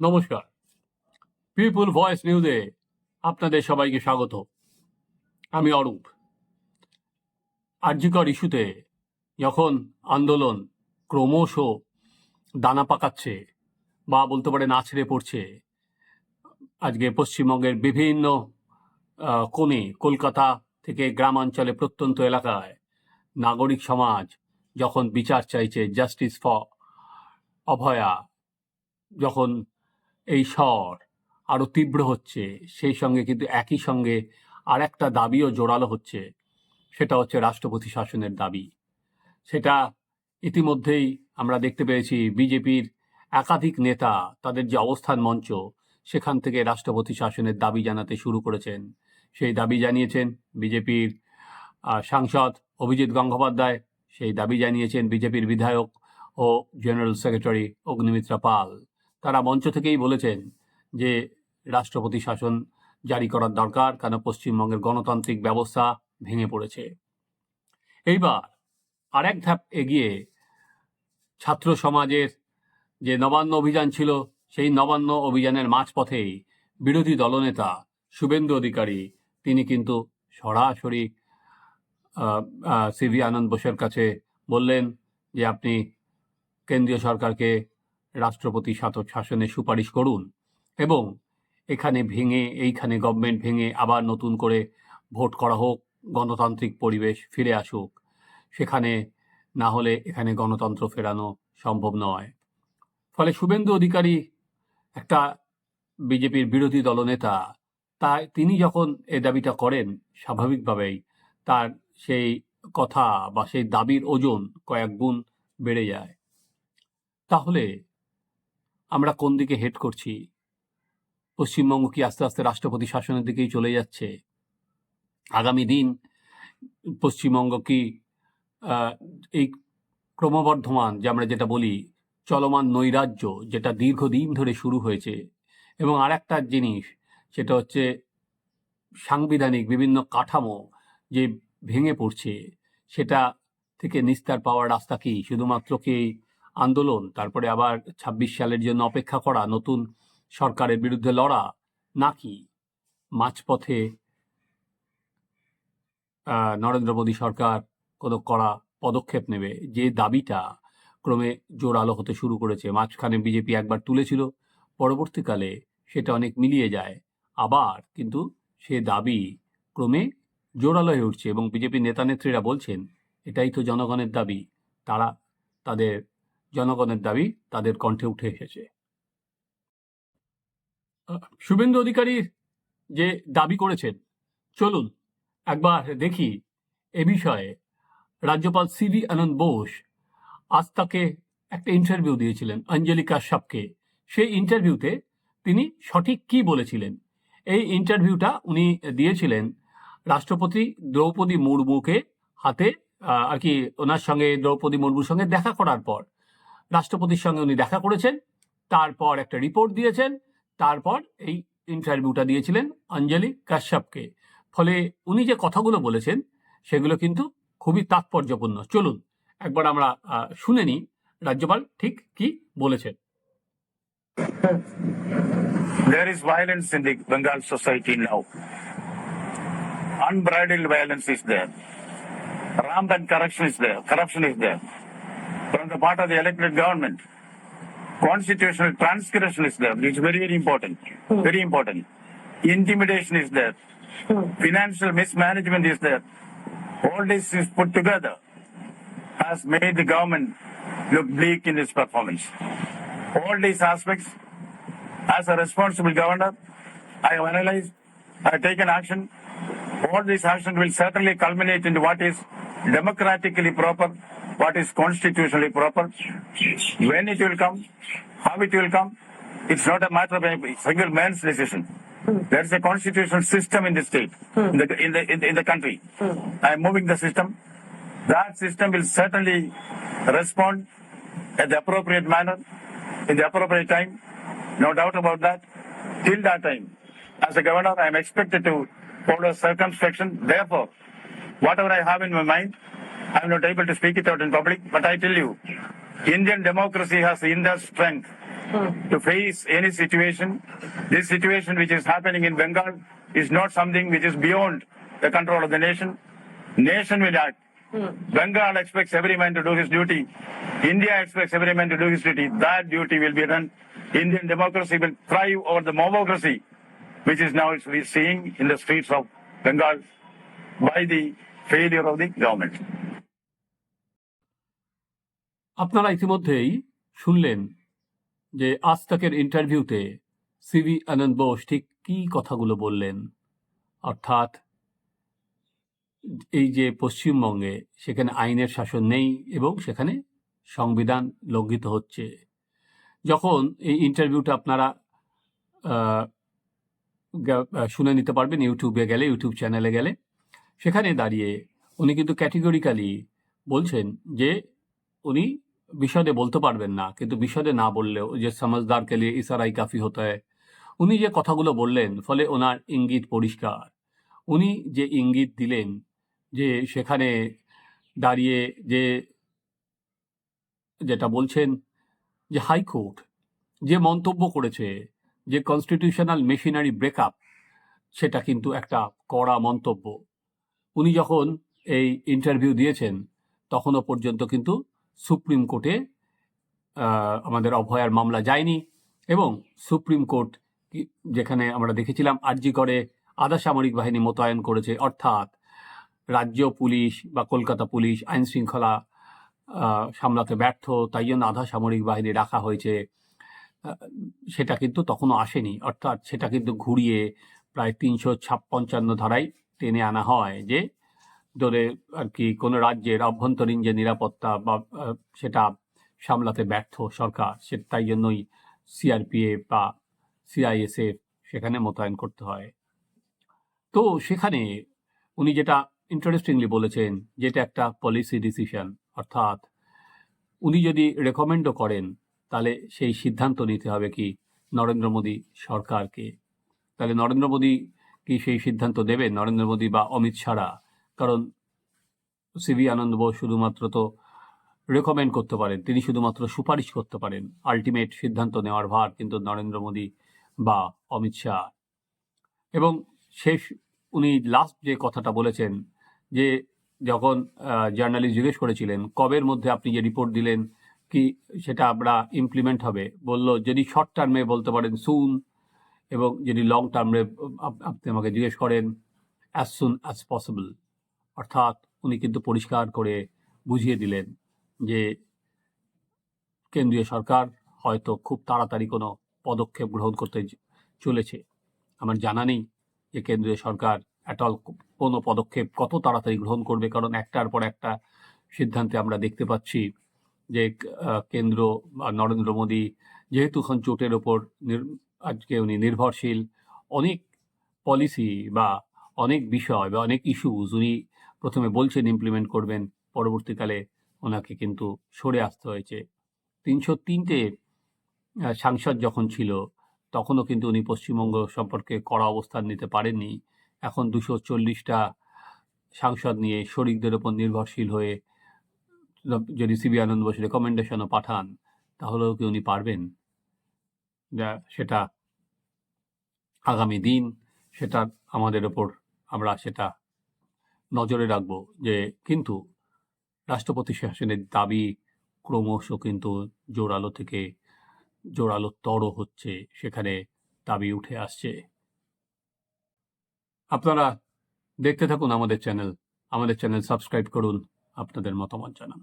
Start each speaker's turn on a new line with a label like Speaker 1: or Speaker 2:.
Speaker 1: নমস্কার। পিপুল ভয়েস নিউজে আপনাদের সবাইকে স্বাগত। আমি অরূপ। আর্যিকর ইস্যুতে যখন আন্দোলন ক্রমশ দানা পাকাচ্ছে বা বলতে পারেন আছড়ে পড়ছে, আজকে পশ্চিমবঙ্গের বিভিন্ন কোণে কলকাতা থেকে গ্রামাঞ্চলে প্রত্যন্ত এলাকায় নাগরিক সমাজ যখন বিচার চাইছে জাস্টিস ফর অভয়া, যখন এই স্বর আরও তীব্র হচ্ছে, সেই সঙ্গে কিন্তু একই সঙ্গে আর একটা দাবিও জোরালো হচ্ছে, সেটা হচ্ছে রাষ্ট্রপতি শাসনের দাবি। সেটা ইতিমধ্যেই আমরা দেখতে পেয়েছি বিজেপির একাধিক নেতা, তাদের যে অবস্থান মঞ্চ, সেখান থেকে রাষ্ট্রপতি শাসনের দাবি জানাতে শুরু করেছেন। সেই দাবি জানিয়েছেন বিজেপির সাংসদ অভিজিৎ গঙ্গোপাধ্যায়, সেই দাবি জানিয়েছেন বিজেপির বিধায়ক ও জেনারেল সেক্রেটারি অগ্নিমিত্রা পাল। তারা মঞ্চ থেকেই বলেছেন যে রাষ্ট্রপতি শাসন জারি করার দরকার, কেন পশ্চিমবঙ্গের গণতান্ত্রিক ব্যবস্থা ভেঙে পড়েছে। এইবার আরেক ধাপ এগিয়ে ছাত্র সমাজের যে নবান্ন অভিযান ছিল, সেই নবান্ন অভিযানের মাঝপথেই বিরোধী দলনেতা শুভেন্দু অধিকারী, তিনি কিন্তু সরাসরি সিভি আনন্দ বোসের কাছে বললেন যে আপনি কেন্দ্রীয় সরকারকে রাষ্ট্রপতি শাসক শাসনের সুপারিশ করুন এবং এখানে ভেঙে, এইখানে গভর্নমেন্ট ভেঙে আবার নতুন করে ভোট করা হোক, গণতান্ত্রিক পরিবেশ ফিরে আসুক। সেখানে না হলে এখানে গণতন্ত্র ফেরানো সম্ভব নয়। ফলে শুভেন্দু অধিকারী একটা বিজেপির বিরোধী দলনেতা তাই তিনি যখন এ দাবিটা করেন, স্বাভাবিকভাবেই তার সেই কথা বা সেই দাবির ওজন কয়েক গুণ বেড়ে যায়। তাহলে আমরা কোন দিকে হেড করছি? পশ্চিমবঙ্গ কি আস্তে আস্তে রাষ্ট্রপতি শাসনের দিকেই চলে যাচ্ছে? আগামী দিন পশ্চিমবঙ্গ কি এই ক্রমবর্ধমান, যে আমরা যেটা বলি, চলমান নৈরাজ্য, যেটা দীর্ঘদিন ধরে শুরু হয়েছে? এবং আর একটা জিনিস, সেটা হচ্ছে সাংবিধানিক বিভিন্ন কাঠামো যে ভেঙে পড়ছে, সেটা থেকে নিস্তার পাওয়ার রাস্তা কি? শুধুমাত্র কি আন্দোলন, তারপরে আবার ছাব্বিশ সালের জন্য অপেক্ষা করা, নতুন সরকারের বিরুদ্ধে লড়া, নাকি মাঝপথে নরেন্দ্র মোদী সরকার কোনো কড়া পদক্ষেপ নেবে? যে দাবিটা ক্রমে জোরালো হতে শুরু করেছে, মাঝখানে বিজেপি একবার তুলেছিল, পরবর্তীকালে সেটা অনেক মিলিয়ে যায়। আবার কিন্তু সে দাবি ক্রমে জোরালো হয়ে উঠছে এবং বিজেপি নেতা নেত্রীরা বলছেন, এটাই তো জনগণের দাবি, তারা তাদের জনগণের দাবি তাদের কণ্ঠে উঠে এসেছে। শুভেন্দু অধিকারী যে দাবি করেছেন, চলুন একবার দেখি এ বিষয়ে। রাজ্যপাল সিভি আনন্দ বোস আজ তাকে একটা ইন্টারভিউ দিয়েছিলেন অঞ্জলি কাশ্যপকে সেই ইন্টারভিউতে তিনি সঠিক কি বলেছিলেন? এই ইন্টারভিউটা উনি দিয়েছিলেন রাষ্ট্রপতি দ্রৌপদী মুর্মুকে হাতে আর কি ওনার সঙ্গে দ্রৌপদী মুর্মুর সঙ্গে দেখা করার পর। রাষ্ট্রপতির সঙ্গে উনি দেখা করেছেন, তারপর একটা রিপোর্ট দিয়েছেন, তারপর এই ইন্টারভিউটা দিয়েছিলেন অঞ্জলি কাশ্যপকে ফলে উনি যে কথাগুলো বলেছেন, সেগুলো কিন্তু খুবই তাৎপর্যপূর্ণ চলুন, একবার আমরা শুনে নিই রাজ্যপাল ঠিক কি বলেছেন
Speaker 2: There is violence in the Bengal society now. Unbridled violence is there. Rampant corruption is there. Corruption is there. From the part of the elected government. Constitutional transgression is there. It's very, very important. Hmm. Very important. Intimidation is there. Hmm. Financial mismanagement is there. All this is put together has made the government look bleak in its performance. All these aspects as a responsible governor, I have analyzed, I have taken action. All these actions will certainly culminate into what is democratically proper, what is constitutionally proper. When it will come, how it will come, it's not a matter of a single man's decision. There is a constitutional system in the state, in the, in the, in the, in the country. I am moving the system. That system will certainly respond at the appropriate manner, in the appropriate time. No doubt about that. Till that time, as a governor, I am expected to follow circumspection. Therefore, whatever I have in my mind, I am not able to speak it out in public, but I tell you, Indian democracy has inner strength to face any situation. This situation which is happening in Bengal is not something which is beyond the control of the nation. Nation will act. Bengal expects every man to do his duty. India expects every man to do his duty. That duty will be done. Indian democracy will thrive over the mobocracy, which is now we seeing in the streets of Bengal by the failure of the government.
Speaker 1: আপনারা ইতিমধ্যেই শুনলেন যে আজ তাকের ইন্টারভিউতে CV আনন্দ বোস ঠিক কী কথাগুলো বললেন। অর্থাৎ এই যে পশ্চিমবঙ্গে সেখানে আইনের শাসন নেই এবং সেখানে সংবিধান লঙ্ঘিত হচ্ছে। যখন এই ইন্টারভিউটা আপনারা শুনে নিতে পারবেন, ইউটিউবে গেলে, ইউটিউব চ্যানেলে গেলে, সেখানে দাঁড়িয়ে উনি কিন্তু ক্যাটেগরিক্যালি বলছেন যে উনি বিশদে বলতে পারবেন না, কিন্তু বিশদে না বললেও যে সমাজদার কে লিয়ে ইসারাই কাফি হতে হয়। উনি যে কথাগুলো বললেন, ফলে ওনার ইঙ্গিত পরিষ্কার। উনি যে ইঙ্গিত দিলেন যে সেখানে দাঁড়িয়ে যে যেটা বলছেন যে হাইকোর্ট যে মন্তব্য করেছে, যে কনস্টিটিউশনাল মেশিনারি ব্রেকআপ সেটা কিন্তু একটা কড়া মন্তব্য। উনি যখন এই ইন্টারভিউ দিয়েছেন, তখনও পর্যন্ত কিন্তু সুপ্রিম কোর্টে আমাদের অভয়ার মামলা যায়নি এবং সুপ্রিম কোর্ট যেখানে আমরা দেখেছিলাম আরজি করে আধা সামরিক বাহিনী মোতায়েন করেছে, অর্থাৎ রাজ্য পুলিশ বা কলকাতা পুলিশ আইন শৃঙ্খলা সামলাতে ব্যর্থ, তাই জন্য আধা সামরিক বাহিনী রাখা হয়েছে। সেটা কিন্তু তখনও আসেনি, অর্থাৎ সেটা কিন্তু ঘুরিয়ে প্রায় তিনশো ছাপ্পাঞ্চান্ন ধারায় টেনে আনা হয় যে ধরে আর কি কোনো রাজ্যের অভ্যন্তরীণ যে নিরাপত্তা বা সেটা সামলাতে ব্যর্থ সরকার, সে তাই জন্যই সিআরপিএফ বা সিআইএসএফ সেখানে মোতায়েন করতে হয়। তো সেখানে উনি যেটা ইন্টারেস্টিংলি বলেছেন, যেটা একটা পলিসি ডিসিশন অর্থাৎ উনি যদি রেকমেন্ডও করেন, তাহলে সেই সিদ্ধান্ত নিতে হবে কি নরেন্দ্র মোদী সরকারকে। তাহলে নরেন্দ্র মোদী কি সেই সিদ্ধান্ত দেবেন? নরেন্দ্র মোদী বা অমিত শাহরা? কারণ সিভি আনন্দ বোস শুধুমাত্র তো রেকমেন্ড করতে পারেন। তিনি শুধুমাত্র সুপারিশ করতে পারেন। আলটিমেট সিদ্ধান্ত নেওয়ার ভার কিন্তু নরেন্দ্র মোদী বা অমিত শাহ। এবং শেষ উনি লাস্ট যে কথাটা বলেছেন যে যখন জার্নালিস্ট জিজ্ঞেস করেছিলেন, কবের মধ্যে আপনি যে রিপোর্ট দিলেন, কি সেটা আমরা ইমপ্লিমেন্ট হবে? বলল, যদি শর্ট টার্মে বলতে পারেন সুন এবং যদি লং টার্মে আপনি আমাকে জিজ্ঞেস করেন অ্যাজ সুন অ্যাজ পসিবল অর্থাৎ উনি কিন্তু পরিষ্কার করে বুঝিয়ে দিলেন যে কেন্দ্রীয় সরকার হয়তো খুব তাড়াতাড়ি কোনো পদক্ষেপ গ্রহণ করতে চলেছে। আমার জানা নেই যে কেন্দ্রীয় সরকার অ্যাটল কোনো পদক্ষেপ কত তাড়াতাড়ি গ্রহণ করবে, কারণ একটার পর একটা সিদ্ধান্তে আমরা দেখতে পাচ্ছি যে কেন্দ্র নরেন্দ্র মোদী যেহেতু এখন চোটের ওপর আজকে উনি নির্ভরশীল, অনেক পলিসি বা অনেক বিষয় বা অনেক ইস্যুজ উনি প্রথমে বলছেন ইমপ্লিমেন্ট করবেন, পরবর্তীকালে ওনাকে কিন্তু সরে আসতে হয়েছে। তিনশো তিনটে সাংসদ যখন ছিল, তখনও কিন্তু উনি পশ্চিমবঙ্গ সম্পর্কে কড়া অবস্থান নিতে পারেননি। এখন দুশো চল্লিশটা সাংসদ নিয়ে শরিকদের ওপর নির্ভরশীল হয়ে যদি সিবি আনন্দ বোস রেকমেন্ডেশনও পাঠান, তাহলেও কি উনি পারবেন? যা সেটা আগামী দিন, সেটা আমাদের ওপর আমরা সেটা নজরে রাখব যে কিন্তু রাষ্ট্রপতি শাসনের দাবি ক্রমশ কিন্তু জোরালো থেকে জোরালো তর হচ্ছে, সেখানে দাবি উঠে আসছে। আপনারা দেখতে থাকুন আমাদের চ্যানেল। আমাদের চ্যানেল সাবস্ক্রাইব করুন, আপনাদের মতামত জানান।